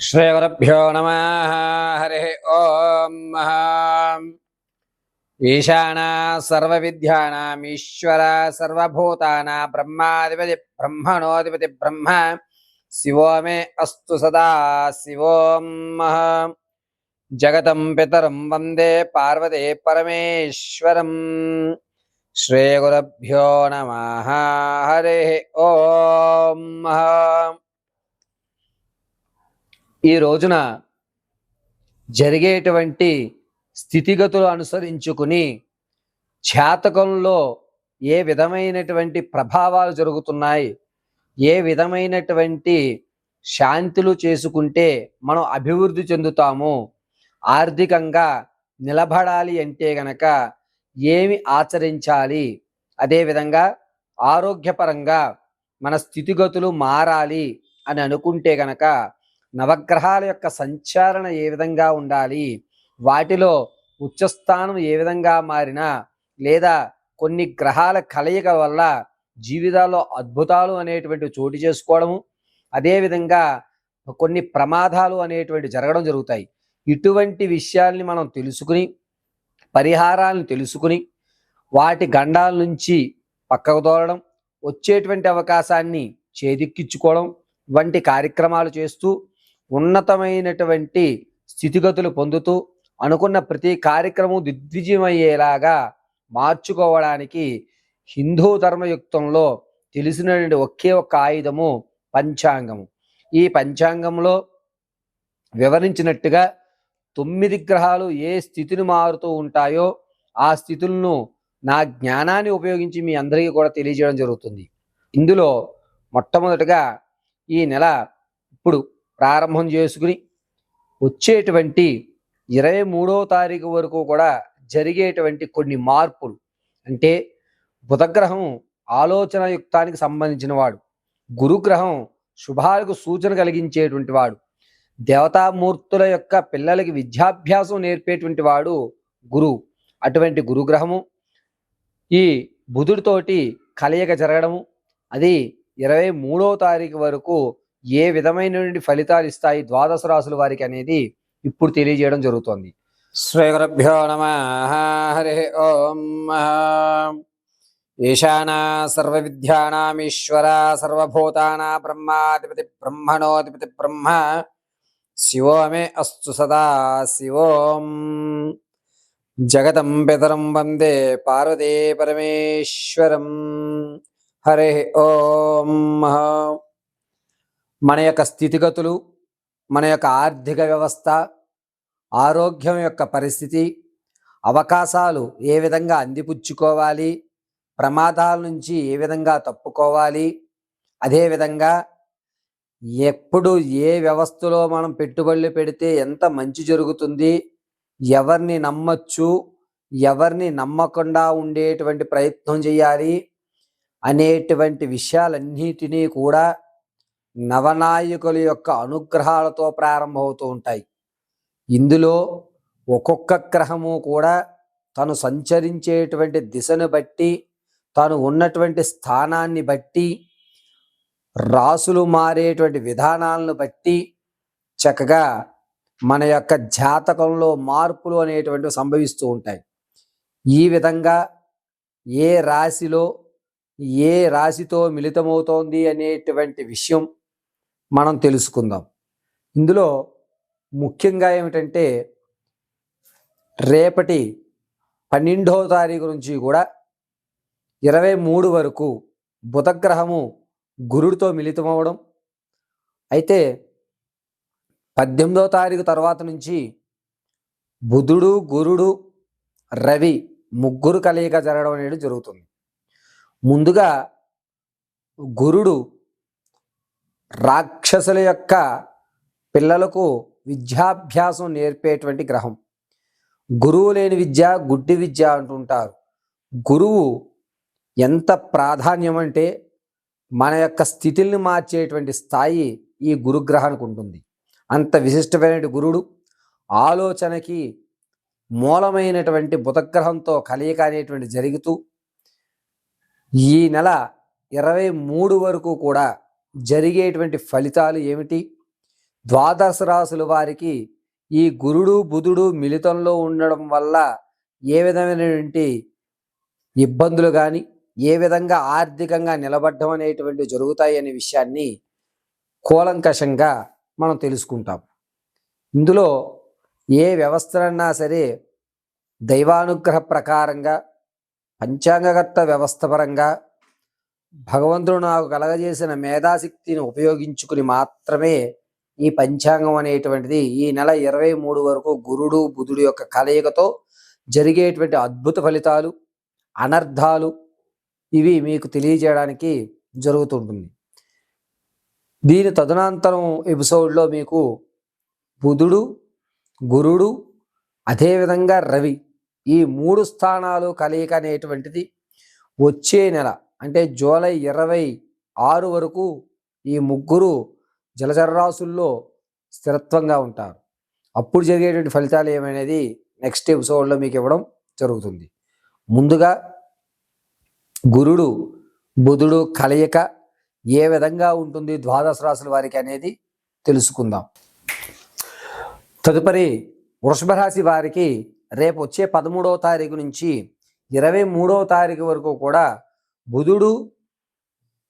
శ్రీగురుభ్యో నమ హరి ఓం ఈశానా సర్వవిద్యానామీశ్వర సర్వభూతానా బ్రహ్మాధిపతి బ్రహ్మణోధిపతి బ్రహ్మ శివో మే అస్తు సదా శివోం జగతం పితరం వందే పార్వతే పరమేశ్వరం శ్రీగురుభ్యో నమ హరి ఓం ఈ రోజున జరిగేటువంటి స్థితిగతులు అనుసరించుకుని చేతకంలో ఏ విధమైనటువంటి ప్రభావాలు జరుగుతున్నాయి ఏ విధమైనటువంటి శాంతులు చేసుకుంటే మనం అభివృద్ధి చెందుతాము ఆర్థికంగా నిలబడాలి అంటే గనక ఏమి ఆచరించాలి అదేవిధంగా ఆరోగ్యపరంగా మన స్థితిగతులు మారాలి అని అనుకుంటే గనక నవగ్రహాల యొక్క సంచారణ ఏ విధంగా ఉండాలి? వాటిలో ఉచ్చస్థానం ఏ విధంగా మారినా లేదా కొన్ని గ్రహాల కలయిక వల్ల జీవితాల్లో అద్భుతాలు అనేటువంటి చోటు చేసుకోవడము అదేవిధంగా కొన్ని ప్రమాదాలు అనేటువంటి జరగడం జరుగుతాయి. ఇటువంటి విషయాల్ని మనం తెలుసుకుని పరిహారాలను తెలుసుకుని వాటి గండాల నుంచి పక్కకు తోలడం వచ్చేటువంటి అవకాశాన్ని చేదిక్కించుకోవడం వంటి కార్యక్రమాలు చేస్తూ ఉన్నతమైనటువంటి స్థితిగతులు పొందుతూ అనుకున్న ప్రతి కార్యక్రమం దిగ్విజయమయ్యేలాగా మార్చుకోవడానికి హిందూ ధర్మయుక్తంలో తెలిసినటువంటి ఒకే ఒక్క ఆయుధము పంచాంగము. ఈ పంచాంగంలో వివరించినట్టుగా తొమ్మిది గ్రహాలు ఏ స్థితిని మారుతూ ఉంటాయో ఆ స్థితులను నా జ్ఞానాన్ని ఉపయోగించి మీ అందరికీ కూడా తెలియజేయడం జరుగుతుంది. ఇందులో మొట్టమొదటిగా ఈ నెల ఇప్పుడు ప్రారంభం చేసుకుని వచ్చేటువంటి ఇరవై మూడో తారీఖు వరకు కూడా జరిగేటువంటి కొన్ని మార్పులు. అంటే బుధగ్రహం ఆలోచన యుక్తానికి సంబంధించిన వాడు. గురుగ్రహం శుభాలకు సూచన కలిగించేటువంటి వాడు. దేవతామూర్తుల యొక్క పిల్లలకి విద్యాభ్యాసం నేర్పేటువంటి వాడు గురువు. అటువంటి గురుగ్రహము ఈ బుధుడితోటి కలయిక జరగడము. అది ఇరవై మూడో తారీఖు వరకు ఏ విధమైనటువంటి ఫలితాలు ఇస్తాయి ద్వాదశ రాసుల వారికి అనేది ఇప్పుడు తెలియజేయడం జరుగుతోంది. శ్రీగురుభ్యో నమ. హరి ఓం. ఈశానా సర్వ విద్యానామీశ్వర సర్వభూతానా బ్రహ్మాధిపతి బ్రహ్మణోధిపతి బ్రహ్మ. శివో మే అస్తు సదా. శివోం. జగతం పితరం వందే పార్వతీ పరమేశ్వరం. హరి ఓం. మన యొక్క స్థితిగతులు మన యొక్క ఆర్థిక వ్యవస్థ ఆరోగ్యం యొక్క పరిస్థితి అవకాశాలు ఏ విధంగా అందిపుచ్చుకోవాలి ప్రమాదాల నుంచి ఏ విధంగా తప్పుకోవాలి అదేవిధంగా ఎప్పుడు ఏ వ్యవస్థలో మనం పెట్టుబడులు పెడితే ఎంత మంచి జరుగుతుంది ఎవరిని నమ్మచ్చు ఎవరిని నమ్మకుండా ఉండేటువంటి ప్రయత్నం చేయాలి అనేటువంటి విషయాలన్నిటినీ కూడా నవనాయకుల యొక్క అనుగ్రహాలతో ప్రారంభమవుతూ ఉంటాయి. ఇందులో ఒక్కొక్క గ్రహము కూడా తను సంచరించేటువంటి దిశను బట్టి తను ఉన్నటువంటి స్థానాన్ని బట్టి రాసులు మారేటువంటి విధానాలను బట్టి చక్కగా మన యొక్క జాతకంలో మార్పులు అనేటువంటివి సంభవిస్తూ ఉంటాయి. ఈ విధంగా ఏ రాశిలో ఏ రాశితో మిళితమవుతోంది అనేటువంటి విషయం మనం తెలుసుకుందాం. ఇందులో ముఖ్యంగా ఏమిటంటే రేపటి పన్నెండవ తారీఖు నుంచి కూడా ఇరవై మూడు వరకు బుధగ్రహము గురుడితో మిళితమవడం అయితే పద్దెనిమిదవ తారీఖు తర్వాత నుంచి బుధుడు గురుడు రవి ముగ్గురు కలయిక జరగడం అనేది జరుగుతుంది. ముందుగా గురుడు రాక్షసుల యొక్క పిల్లలకు విద్యాభ్యాసం నేర్పేటువంటి గ్రహం. గురువు లేని విద్య గుడ్డి విద్య అంటుంటారు. గురువు ఎంత ప్రాధాన్యం అంటే మన యొక్క స్థితిని మార్చేటువంటి స్థాయి ఈ గురుగ్రహానికి ఉంటుంది. అంత విశిష్టమైన గురుడు ఆలోచనకి మూలమైనటువంటి బుధగ్రహంతో కలయిక అనేటువంటి జరుగుతూ ఈ నెల ఇరవై మూడు వరకు కూడా జరిగేటువంటి ఫలితాలు ఏమిటి? ద్వాదశ రాసుల వారికి ఈ గురుడు బుధుడు మిళితంలో ఉండడం వల్ల ఏ విధమైనటువంటి ఇబ్బందులు కానీ ఏ విధంగా ఆర్థికంగా నిలబడడం అనేటువంటి జరుగుతాయి అనే విషయాన్ని కూలంకషంగా మనం తెలుసుకుంటాం. ఇందులో ఏ వ్యవస్థలన్నా సరే దైవానుగ్రహ ప్రకారంగా పంచాంగకర్త వ్యవస్థ పరంగా భగవంతుడు నాకు కలగజేసిన మేధాశక్తిని ఉపయోగించుకుని మాత్రమే ఈ పంచాంగం అనేటువంటిది ఈ నెల ఇరవై మూడు వరకు గురుడు బుధుడు యొక్క కలయికతో జరిగేటువంటి అద్భుత ఫలితాలు అనర్థాలు ఇవి మీకు తెలియజేయడానికి జరుగుతుంటుంది దీని తదనంతరం ఎపిసోడ్లో మీకు బుధుడు గురుడు అదేవిధంగా రవి ఈ మూడు స్థానాలు కలయిక అనేటువంటిది వచ్చే నెల అంటే జూలై ఇరవై ఆరు వరకు ఈ ముగ్గురు జలచరరాశుల్లో స్థిరత్వంగా ఉంటారు. అప్పుడు జరిగేటువంటి ఫలితాలు ఏమనేది నెక్స్ట్ ఎపిసోడ్లో మీకు ఇవ్వడం జరుగుతుంది. ముందుగా గురుడు బుధుడు కలయిక ఏ విధంగా ఉంటుంది ద్వాదశ రాశుల వారికి అనేది తెలుసుకుందాం. తదుపరి వృషభ రాశి వారికి రేపు వచ్చే పదమూడవ తారీఖు నుంచి ఇరవై మూడవ తారీఖు వరకు కూడా బుధుడు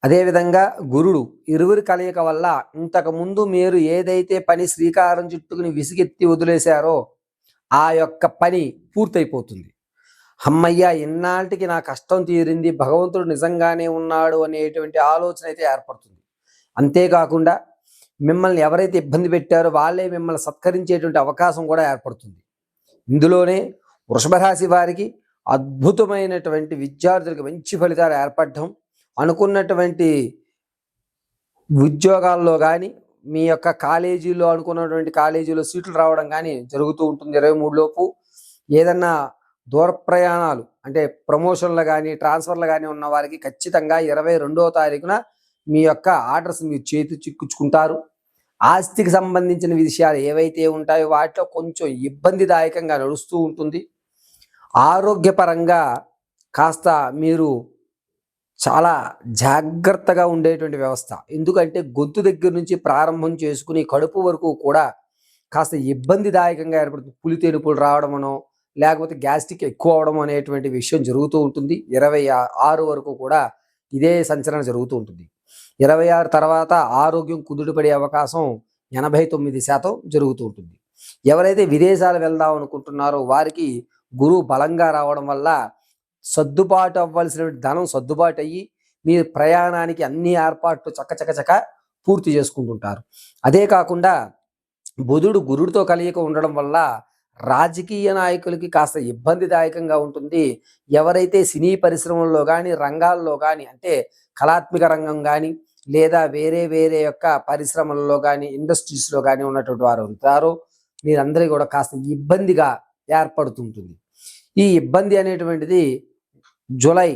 అదేవిధంగా గురుడు ఇరువురి కలయిక వల్ల ఇంతకు ముందు మీరు ఏదైతే పని శ్రీకారం చుట్టుకుని విసిగెత్తి వదిలేశారో ఆ యొక్క పని పూర్తయిపోతుంది. అమ్మయ్య ఇన్నాళ్ళకి నా కష్టం తీరింది భగవంతుడు నిజంగానే ఉన్నాడు అనేటువంటి ఆలోచన అయితే ఏర్పడుతుంది. అంతేకాకుండా మిమ్మల్ని ఎవరైతే ఇబ్బంది పెట్టారో వాళ్ళే మిమ్మల్ని సత్కరించేటువంటి అవకాశం కూడా ఏర్పడుతుంది. ఇందులోనే వృషభ రాశి వారికి అద్భుతమైనటువంటి విద్యార్థులకు మంచి ఫలితాలు ఏర్పడడం అనుకున్నటువంటి ఉద్యోగాల్లో కానీ మీ యొక్క కాలేజీలో అనుకున్నటువంటి కాలేజీలో సీట్లు రావడం కానీ జరుగుతూ ఉంటుంది ఇరవై మూడు లోపు. ఏదన్నా దూర ప్రయాణాలు అంటే ప్రమోషన్లు కానీ ట్రాన్స్ఫర్లు కానీ ఉన్న వారికి ఖచ్చితంగా ఇరవై రెండవ తారీఖున మీ యొక్క ఆర్డర్స్ మీరు చేతి చిక్కుచుకుంటారు. ఆస్తికి సంబంధించిన విషయాలు ఏవైతే ఉంటాయో వాటిలో కొంచెం ఇబ్బందిదాయకంగా నడుస్తూ ఉంటుంది. ఆరోగ్యపరంగా కాస్త మీరు చాలా జాగ్రత్తగా ఉండేటువంటి వ్యవస్థ. ఎందుకంటే గొంతు దగ్గర నుంచి ప్రారంభం చేసుకుని కడుపు వరకు కూడా కాస్త ఇబ్బందిదాయకంగా ఏర్పడుతుంది. పులి తెనుపులు రావడమనో లేకపోతే గ్యాస్ట్రిక్ ఎక్కువ అవడం అనేటువంటి విషయం జరుగుతూ ఉంటుంది. ఇరవై ఆరు వరకు కూడా ఇదే సంచలనం జరుగుతూ ఉంటుంది. ఇరవై ఆరు తర్వాత ఆరోగ్యం కుదుటపడే అవకాశం ఎనభై తొమ్మిది శాతం జరుగుతూ ఉంటుంది. ఎవరైతే విదేశాలు వెళ్దాం అనుకుంటున్నారో వారికి గురువు బలంగా రావడం వల్ల సర్దుబాటు అవ్వాల్సిన ధనం సర్దుబాటు అయ్యి మీ ప్రయాణానికి అన్ని ఏర్పాట్లు చక్క చక్క చక్క పూర్తి చేసుకుంటుంటారు. అదే కాకుండా బుధుడు గురుడితో కలియక ఉండడం వల్ల రాజకీయ నాయకులకి కాస్త ఇబ్బందిదాయకంగా ఉంటుంది. ఎవరైతే సినీ పరిశ్రమల్లో కానీ రంగాల్లో కానీ అంటే కళాత్మక రంగం కానీ లేదా వేరే వేరే యొక్క పరిశ్రమల్లో కానీ ఇండస్ట్రీస్లో కానీ ఉన్నటువంటి వారు ఉంటారో. మీరందరికీ కూడా కాస్త ఇబ్బందిగా ఏర్పడుతుంటుంది. ఈ ఇబ్బంది అనేటువంటిది జూలై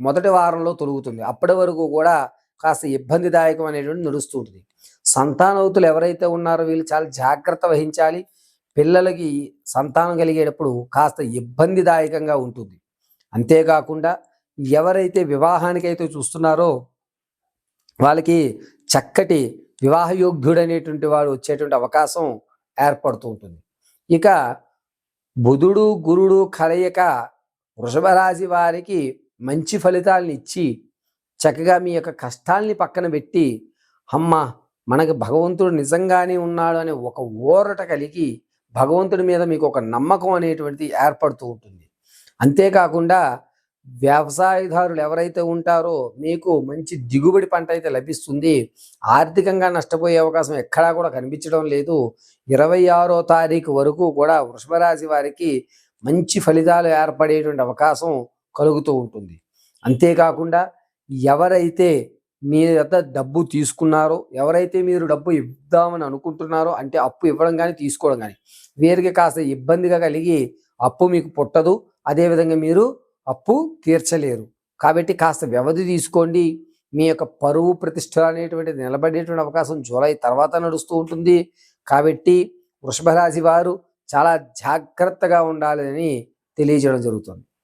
మొదటి వారంలో తొలుగుతుంది. అప్పటి వరకు కూడా కాస్త ఇబ్బందిదాయకం అనేటువంటి నడుస్తూ ఉంటుంది సంతానవతులు ఎవరైతే ఉన్నారో వీళ్ళు చాలా జాగ్రత్త వహించాలి. పిల్లలకి సంతానం కలిగేటప్పుడు కాస్త ఇబ్బందిదాయకంగా ఉంటుంది. అంతేకాకుండా ఎవరైతే వివాహానికైతే చూస్తున్నారో వాళ్ళకి చక్కటి వివాహయోగ్యుడనేటువంటి వాడు వచ్చేటువంటి అవకాశం ఏర్పడుతూ ఉంటుంది. ఇక బుధుడు గురుడు కలయిక వృషభ రాశి వారికి మంచి ఫలితాలను ఇచ్చి చక్కగా మీ యొక్క కష్టాల్ని పక్కన పెట్టి అమ్మ మనకు భగవంతుడు నిజంగానే ఉన్నాడు అనే ఒక ఊరట కలిగి భగవంతుడి మీద మీకు ఒక నమ్మకం అనేటువంటిది ఏర్పడుతూ ఉంటుంది. అంతేకాకుండా వ్యవసాయదారులు ఎవరైతే ఉంటారో మీకు మంచి దిగుబడి పంట అయితే లభిస్తుంది. ఆర్థికంగా నష్టపోయే అవకాశం ఎక్కడా కూడా కనిపించడం లేదు. ఇరవై ఆరో తారీఖు వరకు కూడా వృషభరాశి వారికి మంచి ఫలితాలు ఏర్పడేటువంటి అవకాశం కలుగుతూ ఉంటుంది. అంతేకాకుండా ఎవరైతే మీ వద్ద డబ్బు తీసుకున్నారో ఎవరైతే మీరు డబ్బు ఇద్దామని అనుకుంటున్నారో అంటే అప్పు ఇవ్వడం కానీ తీసుకోవడం కానీ వీరికి కాస్త ఇబ్బందిగా కలిగి అప్పు మీకు పుట్టదు. అదేవిధంగా మీరు అప్పు తీర్చలేరు. కాబట్టి కాస్త వ్యవధి తీసుకోండి. మీ యొక్క పరువు ప్రతిష్ట అనేటువంటిది నిలబడేటువంటి అవకాశం జూలై తర్వాత నడుస్తూ ఉంటుంది. కాబట్టి వృషభ రాశి వారు చాలా జాగ్రత్తగా ఉండాలని తెలియజేయడం జరుగుతుంది.